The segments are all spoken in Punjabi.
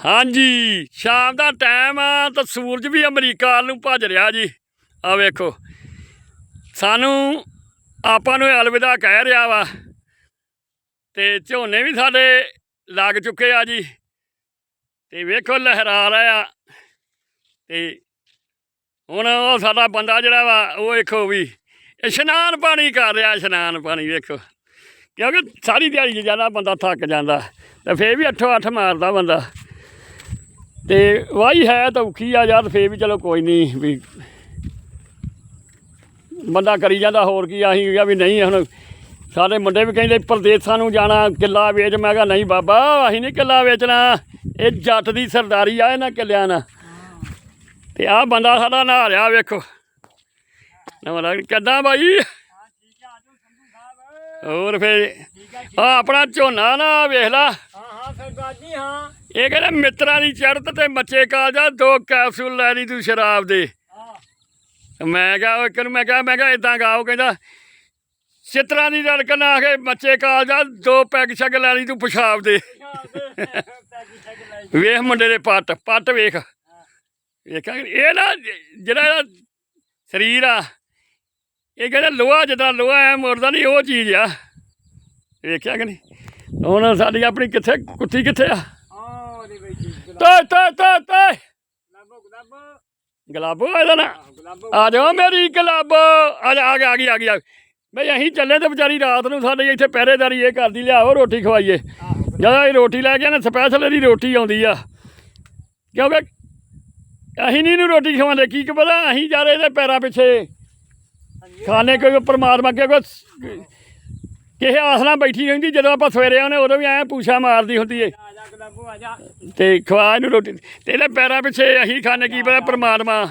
ਹਾਂਜੀ, ਸ਼ਾਮ ਦਾ ਟਾਈਮ ਆ, ਤਾਂ ਸੂਰਜ ਵੀ ਅਮਰੀਕਾ ਵੱਲ ਨੂੰ ਭੱਜ ਰਿਹਾ ਜੀ। ਆ ਵੇਖੋ, ਸਾਨੂੰ ਆਪਾਂ ਨੂੰ ਅਲਵਿਦਾ ਕਹਿ ਰਿਹਾ ਵਾ, ਤੇ ਝੋਨੇ ਵੀ ਸਾਡੇ ਲੱਗ ਚੁੱਕੇ ਆ ਜੀ। ਤੇ ਵੇਖੋ ਲਹਿਰਾ ਰਿਹਾ ਤੇ ਹੁਣ ਉਹ ਸਾਡਾ ਬੰਦਾ ਜਿਹੜਾ ਵਾ, ਉਹ ਵੇਖੋ ਵੀ ਇਸ਼ਨਾਨ ਪਾਣੀ ਕਰ ਰਿਹਾ, ਇਸ਼ਨਾਨ ਪਾਣੀ ਵੇਖੋ। ਕਿਉਂਕਿ ਸਾਰੀ ਦਿਹਾੜੀ 'ਚ ਜਾਂਦਾ ਬੰਦਾ ਥੱਕ ਜਾਂਦਾ, ਤੇ ਫੇਰ ਵੀ ਅੱਠੋ ਅੱਠ ਮਾਰਦਾ ਬੰਦਾ। ਤੇ ਵਾਹੀ ਹੈ ਤਾਂ ਔਖੀ ਆ ਯਾਰ, ਫੇਰ ਵੀ ਚਲੋ ਕੋਈ ਨਹੀਂ ਵੀ ਬੰਦਾ ਕਰੀ ਜਾਂਦਾ, ਹੋਰ ਕੀ ਅਸੀਂ ਕਿਹਾ ਵੀ ਨਹੀਂ ਹੁਣ। ਸਾਡੇ ਮੁੰਡੇ ਵੀ ਕਹਿੰਦੇ ਪਰਦੇਸਾਂ ਨੂੰ ਜਾਣਾ, ਕਿੱਲਾ ਵੇਚ। ਮੈਂ ਕਿਹਾ ਨਹੀਂ ਬਾਬਾ, ਅਸੀਂ ਨਹੀਂ ਕਿੱਲਾ ਵੇਚਣਾ। ਇਹ ਜੱਟ ਦੀ ਸਰਦਾਰੀ ਆ ਇਹਨਾਂ ਕਿੱਲਿਆਂ ਨਾਲ। ਤੇ ਆਹ ਬੰਦਾ ਸਾਡਾ ਨਹਾ ਰਿਹਾ, ਵੇਖੋ। ਨਵਾਂ ਲੱਗ ਕਿੱਦਾਂ ਬਾਈ? ਹੋਰ ਫੇਰ ਆ ਆਪਣਾ ਝੋਨਾ ਨਾ, ਵੇਖ ਲਾ। ਹਾਂ ਹਾਂ। ਇਹ ਕਹਿੰਦੇ ਮਿੱਤਰਾਂ ਦੀ ਚੜ੍ਹਤ ਤੇ ਮੱਚੇ ਕਾਲਜਾ ਦੋ ਕੈਪਸੂਲ ਲੈ ਲਈ ਤੂੰ ਸ਼ਰਾਬ ਦੇ। ਮੈਂ ਕਿਹਾ ਉਹ ਇੱਕ ਨੂੰ ਮੈਂ ਕਿਹਾ ਮੈਂ ਕਿਹਾ ਇਦਾਂ ਗਾਓ ਕਹਿੰਦਾ ਚਿੱਤਰਾਂ ਦੀ ਰੜਕ ਨਾ ਕੇ ਮੱਚੇ ਕਾਲਜਾ ਦੋ ਪੈਗ ਛਕ ਲੈ ਲਈ ਤੂੰ ਪਿਸ਼ਾਬ ਦੇ। ਵੇਖ ਮੁੰਡੇ ਦੇ ਪੱਟ ਪੱਟ ਵੇਖ। ਵੇਖਾਂ ਇਹ ਨਾ ਜਿਹੜਾ ਇਹਦਾ ਸਰੀਰ ਆ ਇਹ ਕਹਿੰਦਾ ਲੋਹਾ ਜਿੱਦਾਂ ਲੋਹਾ ਐ ਮੁਰਦਾ ਨਹੀਂ ਉਹ ਚੀਜ਼ ਆ। ਵੇਖਿਆ ਕਿ ਨਹੀਂ? ਹੁਣ ਸਾਡੀ ਆਪਣੀ ਕਿੱਥੇ ਕੁੱਤੀ ਕਿੱਥੇ ਆ? ਹਾਂ ਦੇ ਵਿੱਚ ਤੋਏ ਤੋਏ ਤੋਏ ਗੁਲਾਬੋ ਗੁਲਾਬੋ। ਨਾ। ਗੁਲਾਬੋ। ਆ ਜਾਓ ਮੇਰੀ ਗਲਾਬੋ। ਆ ਜਾ ਆ ਗਿਆ ਆ ਗਈ ਆ ਗਈ ਆ ਗਈ। ਬਈ ਅਸੀਂ ਚੱਲੇ ਤੇ ਵਿਚਾਰੀ ਰਾਤ ਨੂੰ ਸਾਡੇ ਇੱਥੇ ਪਹਿਰੇਦਾਰੀ ਇਹ ਕਰਦੀ ਲਿਆਓ ਰੋਟੀ ਖਵਾਈਏ। ਜਦੋਂ ਇਹ ਰੋਟੀ ਲੈ ਕੇ ਆਨੇ ਸਪੈਸ਼ਲ ਇਹਦੀ ਰੋਟੀ ਆਉਂਦੀ ਆ। ਕਿਉਂਕਿ ਅਸੀਂ ਨਹੀਂ ਇਹਨੂੰ ਰੋਟੀ ਖਵਾਉਂਦੇ ਕੀ ਕਿ ਪਤਾ ਅਸੀਂ ਜਾ ਰਹੇ ਇਹਦੇ ਪੈਰਾਂ ਪਿੱਛੇ ਖਾਣੇ ਕੋਈ ਪਰਮਾਤਮਾ ਅੱਗੇ ਕੋਈ ਕਿਸੇ ਆਸ ਨਾਲ ਬੈਠੀ ਰਹਿੰਦੀ ਜਦੋਂ ਆਪਾਂ ਸਵੇਰੇ ਆਉਨੇ ਉਦੋਂ ਵੀ ਐਂ ਪੂਛਾ ਮਾਰਦੀ ਹੁੰਦੀ ਏ। ਤੇ ਖਵਾ ਇਹਨੂੰ ਰੋਟੀ। ਤੇ ਇਹਦੇ ਪੈਰਾਂ ਪਿੱਛੇ ਅਸੀਂ ਖਾਣੇ ਕੀ ਪਤਾ ਪਰਮਾਤਮਾ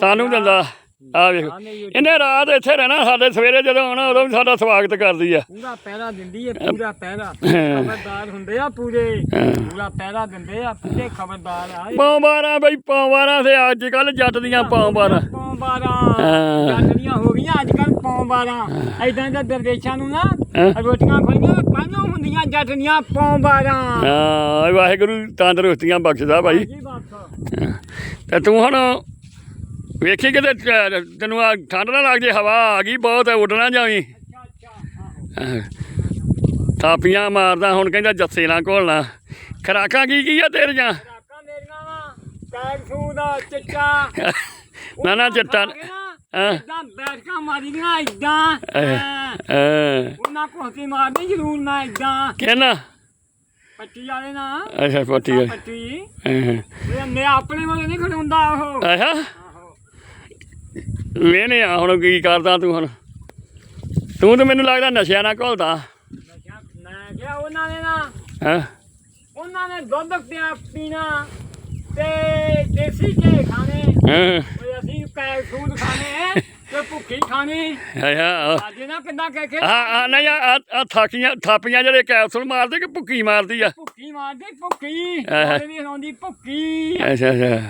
ਸਾਨੂੰ ਦਿੰਦਾ। ਆ ਵੇਖੋ। ਇਹਨੇ ਰਾਤ ਇੱਥੇ ਰਹਿਣਾ ਸਾਡੇ ਸਵੇਰੇ ਜਦੋਂ ਆਉਣਾ ਉਦੋਂ ਵੀ ਸਾਡਾ ਸਵਾਗਤ ਕਰਦੀ ਆ। ਪੂਰਾ ਪਹਿਰਾ ਦਿੰਦੀ ਏ ਪੂਰਾ ਪਹਿਰਾ। ਖਬਰਦਾਰ ਹੁੰਦੇ ਆ ਪੂਰੇ। ਪੂਰਾ ਪਹਿਰਾ ਦਿੰਦੇ ਆ ਪੂਰੇ ਖਬਰਦਾਰ ਆ। ਪੌਂਬਾਰਾਂ ਬਈ ਪੌਂਬਾਰਾਂ ਤੇ ਅੱਜ ਕੱਲ ਜੱਟ ਦੀਆਂ ਪੌਂਬਾਰਾਂ ਪੌਂਬਾਰਾਂ ਹਾਂ। ਜੱਟੀਆਂ ਹੋ ਗਈਆਂ ਅੱਜ ਕੱਲ ਪੌਂਬਾਰਾਂ ਐਦਾਂ ਦੇ ਦਰਵੇਸ਼ਾਂ ਨੂੰ ਨਾ ਹਾਂ। ਰੋਟੀਆਂ ਖਾਈਆਂ ਕਾਹਨੂੰ ਹੁੰਦੀਆਂ ਜੱਟ ਦੀਆਂ ਪੌਂਬਾਰਾਂ ਹਾਂ ਵਾਹਿਗੁਰੂ ਤੰਦਰੁਸਤੀਆਂ ਬਖਸ਼ਦਾ ਭਾਈ ਤੇ ਤੂੰ ਹੁਣ ਵੇਖੀ ਕਿਤੇ ਤੈਨੂੰ ਆ ਠੰਡ ਨਾ ਲੱਗ ਜੇ ਹਵਾ ਆ ਗਈ ਬਹੁਤ ਉੱਡ ਨਾ ਜਾਵੀਂ। ਆਹੋ। ਥਾਪੀਆਂ ਮਾਰਦਾ ਹੁਣ ਕਹਿੰਦਾ ਜੱਸੇ ਨਾਲ ਘੋਲਣਾ। ਖਰਾਕਾਂ ਕੀ ਕੀ ਆ ਤੇਰੀਆਂ? ਮੇਰੀਆਂ ਵਾ ਦਾ ਚਿੱਟਾ। ਨਾ ਨਾ ਚਿੱਟਾ ਹਾਂ। ਇਦਾਂ ਬੈਠਕਾਂ ਮਾਰੀਆਂ ਇਦਾਂ ਅਹ, ਉਹਨਾਂ ਕੋਹਤੀ ਮਾਰਨੀ ਜ਼ਰੂਰ ਨਾ ਇਦਾਂ ਕਹਿਣਾ ਪੱਟੀ ਵਾਲੇ ਨਾ। ਅੱਛਾ ਪੱਟੀ। ਪੱਟੀ। ਇਹ ਮੈਂ ਆਪਣੇ ਵਾਲੇ ਨਹੀਂ ਖੜਾਉਂਦਾ ਉਹ। ਅੱਛਾ। ਆਹੋ ਵੇਨੇ ਆ ਹੁਣ ਕੀ ਕਰਦਾ ਤੂੰ ਹੁਣ? ਤੂੰ ਤਾਂ ਮੈਨੂੰ ਲੱਗਦਾ ਨਸ਼ਿਆਂ ਨਾਲ ਘੁਲਦਾ। ਮੈਂ ਕਿਹਾ ਉਹਨਾਂ ਨੇ ਨਾ ਹਾਂ? ਉਹਨਾਂ ਨੇ ਦੁੱਧ ਪਿਆ ਪੀਣਾ ਤੇ ਦੇਸੀ ਘੇ ਖਾਣੇ। ਹਾਂ? ਓਏ ਅਸੀਂ ਕੈ ਸੂਦ ਖਾਣੇ ਤੇ ਭੁੱਖੀ ਖਾਣੀ। ਅੱਛਾ ਅੱਜ ਨਾ ਕਿੰਨਾ ਕਹਿ ਕੇ ਆ ਆ ਨਹੀਂ ਆ ਆ ਥਾਕੀਆਂ ਥਾਪੀਆਂ ਜਿਹੜੇ ਕੈਪਸੂਲ ਮਾਰਦੇ ਕਿ ਭੁੱਕੀ ਮਾਰਦੀ ਆ? ਭੁੱਖੀ ਮਾਰਦੀ ਭੁੱਖੀ। ਵੀ ਹਲਾਉਂਦੀ ਭੁੱਖੀ। ਅੱਛਾ ਅੱਛਾ।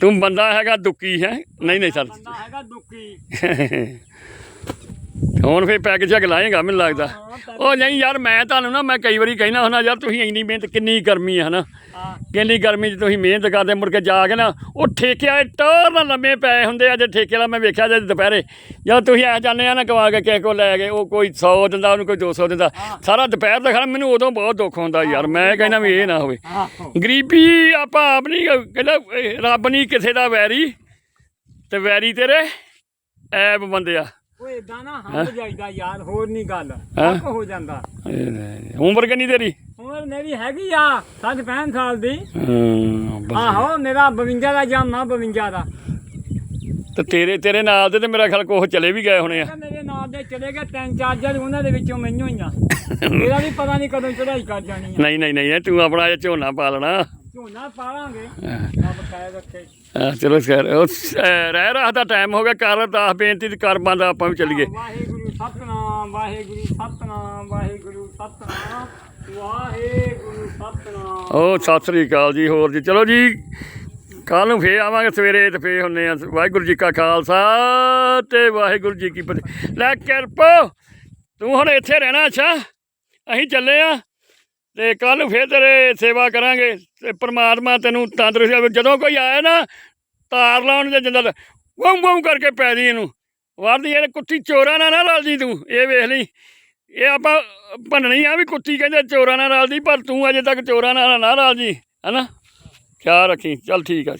ਤੂੰ ਬੰਦਾ ਹੈਗਾ ਦੁੱਕੀ ਹੈ? ਨਹੀਂ ਨਹੀਂ ਸਰ ਬੰਦਾ ਹੈਗਾ ਦੁੱਖੀ। ਹੁਣ ਫੇਰ ਪੈਕ ਝਗ ਲਾਏਗਾ ਮੈਨੂੰ ਲੱਗਦਾ। ਪੈਗ- ਉਹ ਨਹੀਂ ਯਾਰ ਮੈਂ ਤੁਹਾਨੂੰ ਨਾ ਮੈਂ ਕਈ ਵਾਰੀ ਕਹਿਣਾ ਹੁੰਦਾ ਯਾਰ ਤੁਸੀਂ ਇੰਨੀ ਮਿਹਨਤ ਕਿੰਨੀ ਗਰਮੀ ਹੈ ਹਨਾ? ਕਿੰਨੀ ਗਰਮੀ 'ਚ ਤੁਸੀਂ ਮਿਹਨਤ ਕਰਦੇ ਮੁੜ ਕੇ ਜਾ ਕੇ ਨਾ ਉਹ ਠੇਕੇ ਵਾਲੇ ਟੋਰ ਨਾਲ ਲੰਮੇ ਪਏ ਹੁੰਦੇ ਆ ਜੇ ਠੇਕੇ ਵਾਲਾ ਮੈਂ ਵੇਖਿਆ ਜੇ ਦੁਪਹਿਰੇ। ਜਦੋਂ ਤੁਸੀਂ ਐ ਜਾਂਦੇ ਆ ਨਾ ਕਮਾ ਕੇ ਕਿਸੇ ਕੋਲ ਲੈ ਗਏ ਉਹ ਕੋਈ 100 ਦਿੰਦਾ ਉਹਨੂੰ ਕੋਈ 200 ਦਿੰਦਾ ਸਾਰਾ ਦੁਪਹਿਰ ਦਾ ਖਾਣਾ ਮੈਨੂੰ ਉਦੋਂ ਬਹੁਤ ਦੁੱਖ ਹੁੰਦਾ ਯਾਰ ਮੈਂ ਕਹਿੰਦਾ ਵੀ ਇਹ ਨਾ ਹੋਵੇ। ਗਰੀਬੀ ਆਪਾਂ ਆਪ ਨਹੀਂ ਕਹਿੰਦਾ ਰੱਬ ਨਹੀਂ ਕਿਸੇ ਦਾ ਵੈਰੀ ਤੇ ਵੈਰੀ ਤੇਰੇ ਐਬ ਬੰਦਿਆ ਓਏ ਇਦਾਂ ਨਾ ਹੱਥ ਜਾਈਦਾ ਯਾਰ ਹੋਰ ਨਹੀਂ ਗੱਲ। ਹੈਂ? ਹੱਕ ਹੋ ਜਾਂਦਾ। ਉਮਰ ਕਿੰਨੀ ਤੇਰੀ? ਉਮਰ ਮੇਰੀ ਹੈਗੀ ਆ 60 65 ਸਾਲ ਦੀ। ਆਹੋ ਮੇਰਾ 52 ਦਾ ਜੰਮ ਆ 52 ਦਾ। ਤੇ ਤੇਰੇ ਤੇਰੇ ਨਾਲ ਦੇ ਤੇ ਮੇਰਾ ਖਿਆਲ ਕੋਹ ਚਲੇ ਵੀ ਗਏ ਹੋਣੇ ਆ। ਮੇਰੇ ਨਾਲ ਦੇ ਚਲੇ ਗਏ ਤਿੰਨ ਚਾਰ ਜਦ ਉਹਨਾਂ ਦੇ ਵਿੱਚੋਂ ਮੈਨੂੰ ਹੀ ਆ। ਮੇਰਾ ਵੀ ਪਤਾ ਨਹੀਂ ਕਦੋਂ ਚੜਾਈ ਕਰ ਜਾਣੀ ਆ। ਨਹੀਂ ਨਹੀਂ ਨਹੀਂ ਤੂੰ ਆਪਣਾ ਇਹ ਝੋਨਾ ਪਾ ਲੈਣਾ। ਝੋਨਾ ਪਾਵਾਂਗੇ। ਰੱਬ ਕਹਿ ਰੱਖੇ। ਹਾਂ, ਚਲੋ ਖੈਰ ਉਹ ਰਹਿ ਰਹਾ ਦਾ ਟਾਈਮ ਹੋ ਗਿਆ ਕਰ ਦਸ ਬੇਨਤੀ ਤੇ ਕਰ ਬੰਦ ਆਪਾਂ ਵੀ ਚੱਲੀਏ। ਵਾਹਿਗੁਰੂ ਸਤਨਾਮ ਵਾਹਿਗੁਰੂ ਸਤਨਾਮ ਵਾਹਿਗੁਰੂ ਸਤਨਾਮ ਵਾਹਿਗੁਰੂ ਸਤਨਾਮ। ਉਹ ਸਤਿ ਸ੍ਰੀ ਅਕਾਲ ਜੀ ਹੋਰ ਜੀ ਚਲੋ ਜੀ ਕੱਲ ਨੂੰ ਫੇਰ ਆਵਾਂਗੇ ਸਵੇਰੇ ਤੇ ਫੇਰ ਹੁੰਨੇ ਆ ਵਾਹਿਗੁਰੂ ਜੀ ਕਾ ਖਾਲਸਾ ਤੇ ਵਾਹਿਗੁਰੂ ਜੀ ਕੀ ਫਤਿਹ। ਲੈ ਕਿਰਪੋ ਤੂੰ ਹੁਣ ਇੱਥੇ ਰਹਿਣਾ ਅੱਛਾ? ਅਸੀਂ ਚੱਲੇ ਆ। ਤੇ ਕੱਲ ਫੇਰ ਤੇਰੇ ਸੇਵਾ ਕਰਾਂਗੇ ਤੇ ਪ੍ਰਮਾਤਮਾ ਤੈਨੂੰ ਤੰਦਰੁਸਤੀ ਦੇਵੇ। ਜਦੋਂ ਕੋਈ ਆਏ ਨਾ, ਤਾਰ ਲਾਉਣ ਦੇ ਜਿੰਦਾ ਵਉ ਵਉ ਕਰਕੇ ਪੈ ਦੀ ਇਹਨੂੰ। ਵਰਦੀ ਇਹ ਕੁੱਤੀ ਚੋਰਾਂ ਨਾਲ ਨਾ ਰਲ ਜੀ ਤੂੰ, ਇਹ ਵੇਖ ਲਈ। ਇਹ ਆਪਾਂ ਭੰਨਣੀ ਆ ਵੀ ਕੁੱਤੀ ਕਹਿੰਦੇ ਚੋਰਾਂ ਨਾਲ ਰਲਦੀ, ਪਰ ਤੂੰ ਅਜੇ ਤੱਕ ਚੋਰਾਂ ਨਾਲ ਨਾ ਰਲ ਜੀ ਹਨਾ? ਖਿਆਲ ਰੱਖੀ, ਚੱਲ ਠੀਕ ਆ।